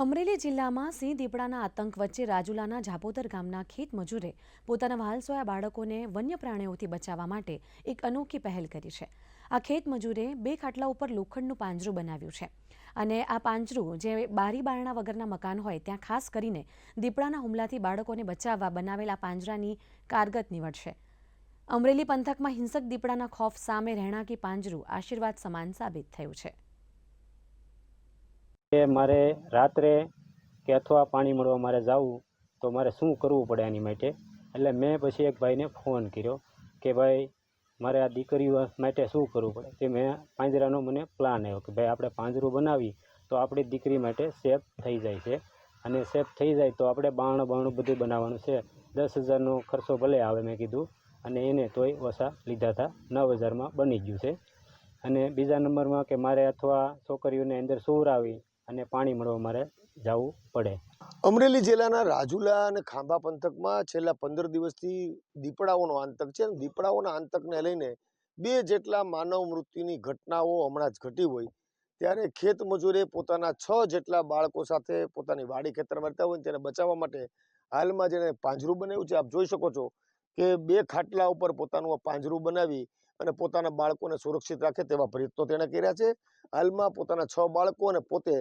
અમરેલી જિલ્લામાં સિંહ દીપડાના આતંક વચ્ચે રાજુલાના ઝાપોતર ગામના ખેત મજૂરે પોતાના વહાલસોયા બાળકોને વન્ય પ્રાણીઓથી બચાવવા માટે એક અનોખી પહેલ કરી છે. આ ખેત મજૂરે બે ખાટલા ઉપર લોખંડનું પાંજરું બનાવ્યું છે અને આ પાંજરું જે બારી બારણા વગરના મકાન હોય ત્યાં ખાસ કરીને દીપડાના હુમલાથી બાળકોને બચાવવા બનાવેલા પાંજરાની કારગત નીવડશે અમરેલી પંથકમાં હિંસક દીપડાના ખોફ સામે રહેણાંકી પાંજરું આશીર્વાદ સમાન સાબિત થયું છે. કે મારે રાત્રે કે અથવા પાણી મળવા મારે જવું, તો મારે શું કરવું પડે એની માટે? એટલે મેં પછી એક ભાઈને ફોન કર્યો કે ભાઈ, મારે આ દીકરીઓ માટે શું કરવું પડે? તે મેં પાંજરાનો મને પ્લાન આવ્યો કે ભાઈ, આપણે પાંજરું બનાવી તો આપણી દીકરી માટે સેફ થઈ જાય છે. અને સેફ થઈ જાય તો આપણે બાણું બાણું બધું બનાવવાનું છે. દસ હજારનો ખર્ચો ભલે આવે મેં કીધું, અને એને તોય ઓછા લીધા હતા. નવ હજારમાં બની ગયું છે. અને બીજા નંબરમાં કે મારે અથવા છોકરીઓને અંદર સુવરાવી અને પાણી મળવા મારે જવું પડે. અમરેલી જિલ્લાના રાજુલા અને ખાંભા પંથકમાં છેલ્લા પંદર દિવસથી દીપડાઓનો આતંક છે દીપડાઓના આંતકને લઈને બે જેટલા માનવ મૃત્યુની ઘટનાઓ હમણાં જ ઘટી હોય. ત્યારે ખેત મજૂરે પોતાના છ જેટલા બાળકો સાથે પોતાની વાડી ખેતરમાં રહેતા હોય તેને બચાવવા માટે હાલમાં જેને પાંજરું બનાવ્યું છે. આપ જોઈ શકો છો કે બે ખાટલા ઉપર પોતાનું પાંજરું બનાવી અને પોતાના બાળકોને સુરક્ષિત રાખે તેવા પ્રયત્નો તેણે કર્યા છે. હાલમાં પોતાના છ બાળકો અને પોતે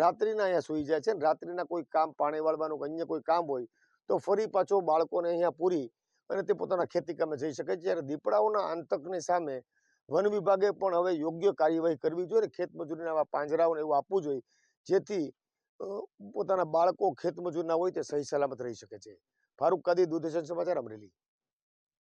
રાત્રિના અહીંયા સૂઈ જાય છે રાત્રિના કોઈ કામ પાણી વાળવાનું કે અન્ય કોઈ કામ હોય તો ફરી પાછો બાળકોને અહીંયા પૂરી અને તે પોતાના ખેતી કામે જઈ શકે છે. જ્યારે દીપડાઓના આંતકની સામે વન વિભાગે પણ હવે યોગ્ય કાર્યવાહી કરવી જોઈએ અને ખેત આવા પાંજરાઓને એવું આપવું જોઈએ જેથી પોતાના બાળકો ખેતમજૂરના હોય તે સહી સલામત રહી શકે છે. ફારૂક કાદી, દૂરદર્શન સમાચાર અમરેલી.